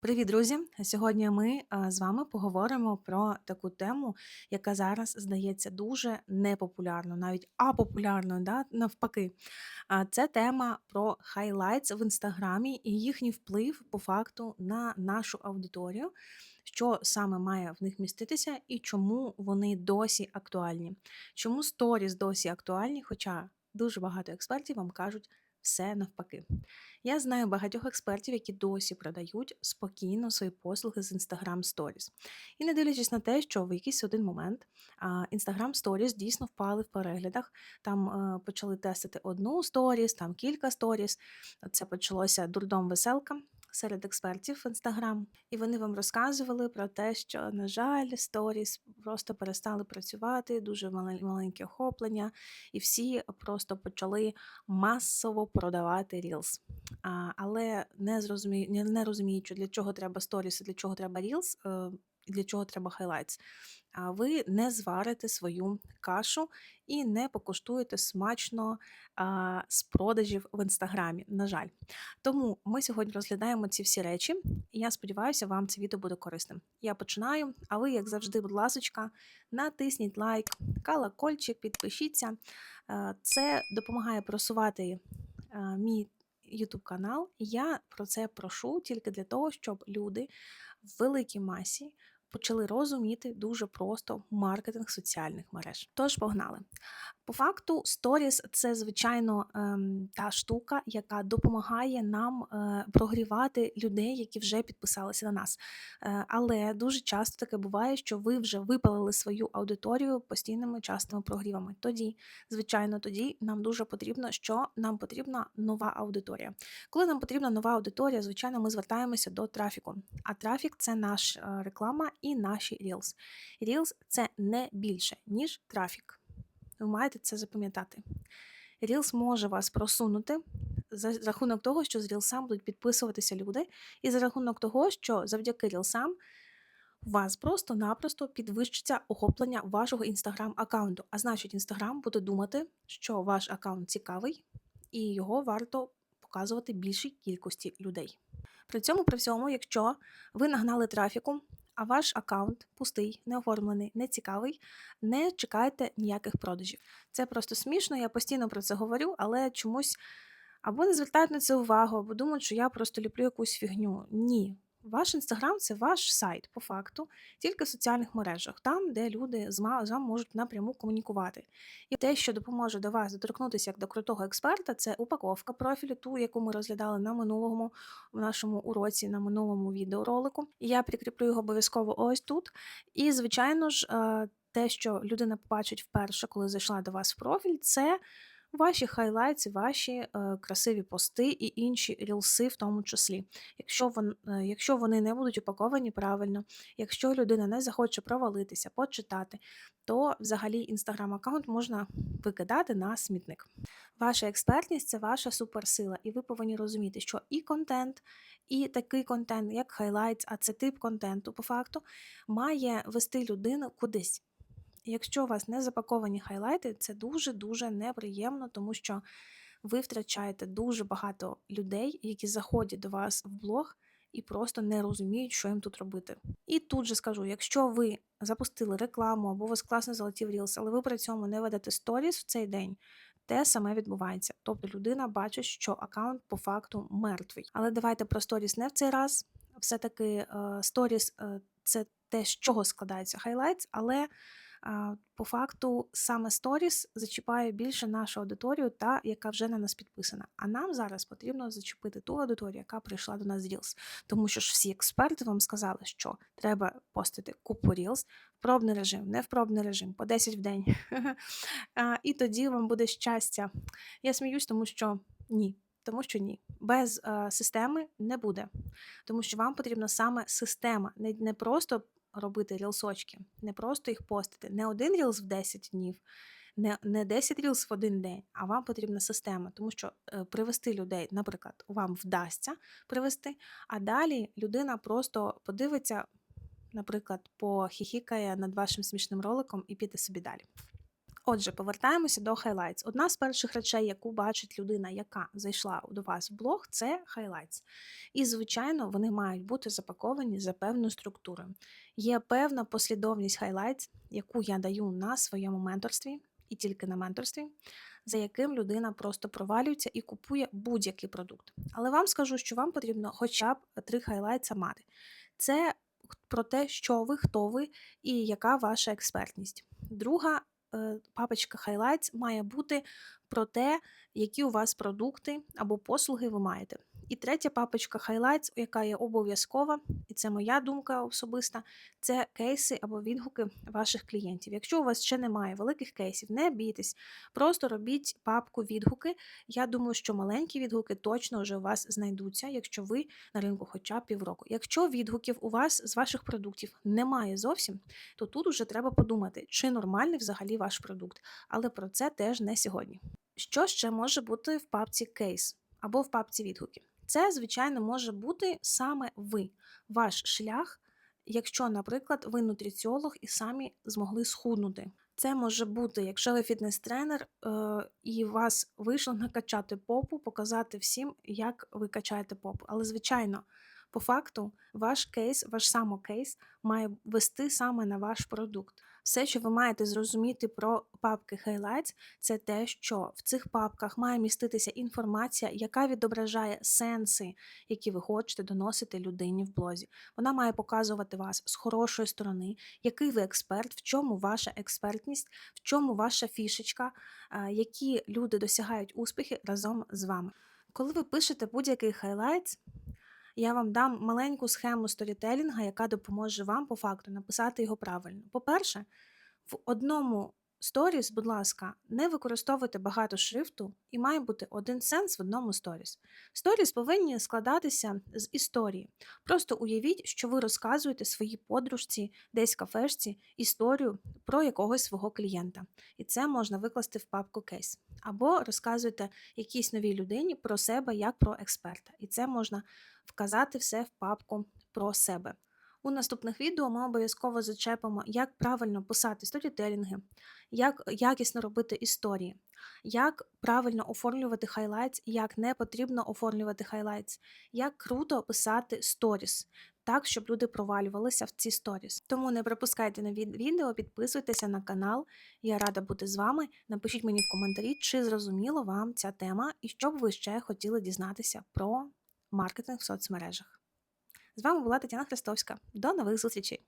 Привіт, друзі! Сьогодні ми з вами поговоримо про таку тему, яка зараз здається дуже непопулярною, навіть апопулярною, да? навпаки. Це тема про хайлайтс в інстаграмі і їхній вплив по факту на нашу аудиторію, що саме має в них міститися і чому вони досі актуальні. Чому сторіс досі актуальні, хоча дуже багато експертів вам кажуть все навпаки. Я знаю багатьох експертів, які досі продають спокійно свої послуги з Instagram Stories. І не дивлячись на те, що в якийсь один момент Instagram Stories дійсно впали в переглядах. Там е, почали тестити одну сторіс, там кілька сторіс. Це почалося дурдом веселка. Серед експертів в Інстаграм, і вони вам розказували про те, що, на жаль, сторіс просто перестали працювати, дуже мале- маленьке охоплення, і всі просто почали масово продавати Reels. Але не зрозумію, не, розуміючи, для чого треба сторіс для чого треба Reels, е, і для чого треба highlights, а ви не зварите свою кашу і не покуштуєте смачно а, з продажів в інстаграмі. На жаль. Тому ми сьогодні розглядаємо ці всі речі, і я сподіваюся, вам це відео буде корисним. Я починаю, а ви, як завжди, будь ласочка, натисніть лайк, колокольчик, підпишіться. Це допомагає просувати мій YouTube канал. Я про це прошу тільки для того, щоб люди в великій масі почали розуміти дуже просто маркетинг соціальних мереж. Тож погнали. По факту, сторіс це звичайно ем, та штука, яка допомагає нам е, прогрівати людей, які вже підписалися на нас. Е, але дуже часто таке буває, що ви вже випалили свою аудиторію постійними частими прогрівами. Тоді, звичайно, тоді нам дуже потрібно, що нам потрібна нова аудиторія. Коли нам потрібна нова аудиторія, звичайно, ми звертаємося до трафіку. А трафік це наша реклама і наші Reels. Reels – це не більше, ніж трафік. Ви маєте це запам'ятати. Reels може вас просунути за рахунок того, що з Reels будуть підписуватися люди, і за рахунок того, що завдяки Reels у вас просто-напросто підвищиться охоплення вашого інстаграм-аккаунту. А значить, інстаграм буде думати, що ваш аккаунт цікавий, і його варто показувати більшій кількості людей. При цьому, при всьому, якщо ви нагнали трафіку, а ваш аккаунт пустий, не оформлений, не цікавий, не чекайте ніяких продажів. Це просто смішно, я постійно про це говорю, але чомусь або не звертають на це увагу, або думають, що я просто ліплю якусь фігню. Ні. Ваш інстаграм це ваш сайт, по факту, тільки в соціальних мережах, там, де люди з вами можуть напряму комунікувати. І те, що допоможе до вас доторкнутися як до крутого експерта, це упаковка профілю, ту, яку ми розглядали на минулому в нашому уроці, на минулому відеоролику. Я прикріплю його обов'язково ось тут. І, звичайно ж, е, те, що людина побачить вперше, коли зайшла до вас в профіль, це ваші хайлайтси, ваші е, красиві пости і інші рілси в тому числі. Якщо, вон, е, якщо вони не будуть упаковані правильно, якщо людина не захоче провалитися, почитати, то взагалі інстаграм-аккаунт можна викидати на смітник. Ваша експертність це ваша суперсила, і ви повинні розуміти, що і контент, і такий контент, як хайлайтс, а це тип контенту по факту, має вести людину кудись. Якщо у вас не запаковані хайлайти, це дуже-дуже неприємно, тому що ви втрачаєте дуже багато людей, які заходять до вас в блог і просто не розуміють, що їм тут робити. І тут же скажу: якщо ви запустили рекламу або у вас класно залетів Reels, але ви при цьому не ведете сторіс в цей день, те саме відбувається. Тобто людина бачить, що аккаунт по факту мертвий. Але давайте про сторіс не в цей раз. Все-таки сторіс це те, з чого складається хайлайтс, але по факту саме сторіс зачіпає більше нашу аудиторію, та яка вже на нас підписана. А нам зараз потрібно зачепити ту аудиторію, яка прийшла до нас з Reels. Тому що ж всі експерти вам сказали, що треба постити купу Reels, пробний режим, не в пробний режим, по 10 в день. І тоді вам буде щастя. Я сміюсь, тому що ні. Тому що ні, без е, системи не буде. Тому що вам потрібна саме система, не, не просто робити рілсочки, не просто їх постити, не один рілс в 10 днів, не не 10 рілс в один день, а вам потрібна система, тому що е, привести людей, наприклад, вам вдасться привести, а далі людина просто подивиться, наприклад, похіхікає над вашим смішним роликом і піде собі далі. Отже, повертаємося до highlights. Одна з перших речей, яку бачить людина, яка зайшла до вас в блог, це highlights. І, звичайно, вони мають бути запаковані за певною структурою. Є певна послідовність highlights, яку я даю на своєму менторстві і тільки на менторстві, за яким людина просто провалюється і купує будь-який продукт. Але вам скажу, що вам потрібно хоча б три хайлайтса мати. Це про те, що ви, хто ви і яка ваша експертність. Друга е, папочка Highlights має бути про те, які у вас продукти або послуги ви маєте. І третя папочка Highlights, яка є обов'язкова, і це моя думка особиста, це кейси або відгуки ваших клієнтів. Якщо у вас ще немає великих кейсів, не бійтесь, просто робіть папку відгуки. Я думаю, що маленькі відгуки точно вже у вас знайдуться, якщо ви на ринку хоча б півроку. Якщо відгуків у вас з ваших продуктів немає зовсім, то тут уже треба подумати, чи нормальний взагалі ваш продукт. Але про це теж не сьогодні. Що ще може бути в папці кейс або в папці відгуки? Це, звичайно, може бути саме ви, ваш шлях, якщо, наприклад, ви нутриціолог і самі змогли схуднути. Це може бути, якщо ви фітнес-тренер е, і вас вийшло накачати попу, показати всім, як ви качаєте попу. Але, звичайно, по факту, ваш кейс, ваш самокейс має вести саме на ваш продукт. Все, що ви маєте зрозуміти про папки Highlights, це те, що в цих папках має міститися інформація, яка відображає сенси, які ви хочете доносити людині в блозі. Вона має показувати вас з хорошої сторони, який ви експерт, в чому ваша експертність, в чому ваша фішечка, е, які люди досягають успіхи разом з вами. Коли ви пишете будь-який highlights, я вам дам маленьку схему сторітелінга, яка допоможе вам по факту написати його правильно. По-перше, в одному сторіс, будь ласка, не використовуйте багато шрифту і має бути один сенс в одному сторіс. Сторіс повинні складатися з історії. Просто уявіть, що ви розказуєте своїй подружці, десь кафешці, історію про якогось свого клієнта. І це можна викласти в папку кейс. Або розказуєте якійсь новій людині про себе як про експерта. І це можна вказати все в папку про себе. У наступних відео ми обов'язково зачепимо, як правильно писати сторітелінги, як якісно робити історії, як правильно оформлювати хайлайтс, як не потрібно оформлювати хайлайтс, як круто писати сторіс, так, щоб люди провалювалися в ці сторіс. Тому не пропускайте нові відео, підписуйтеся на канал. Я рада бути з вами. Напишіть мені в коментарі, чи зрозуміло вам ця тема і що б ви ще хотіли дізнатися про маркетинг в соцмережах. З вами була Тетяна Христовська. До нових зустрічей!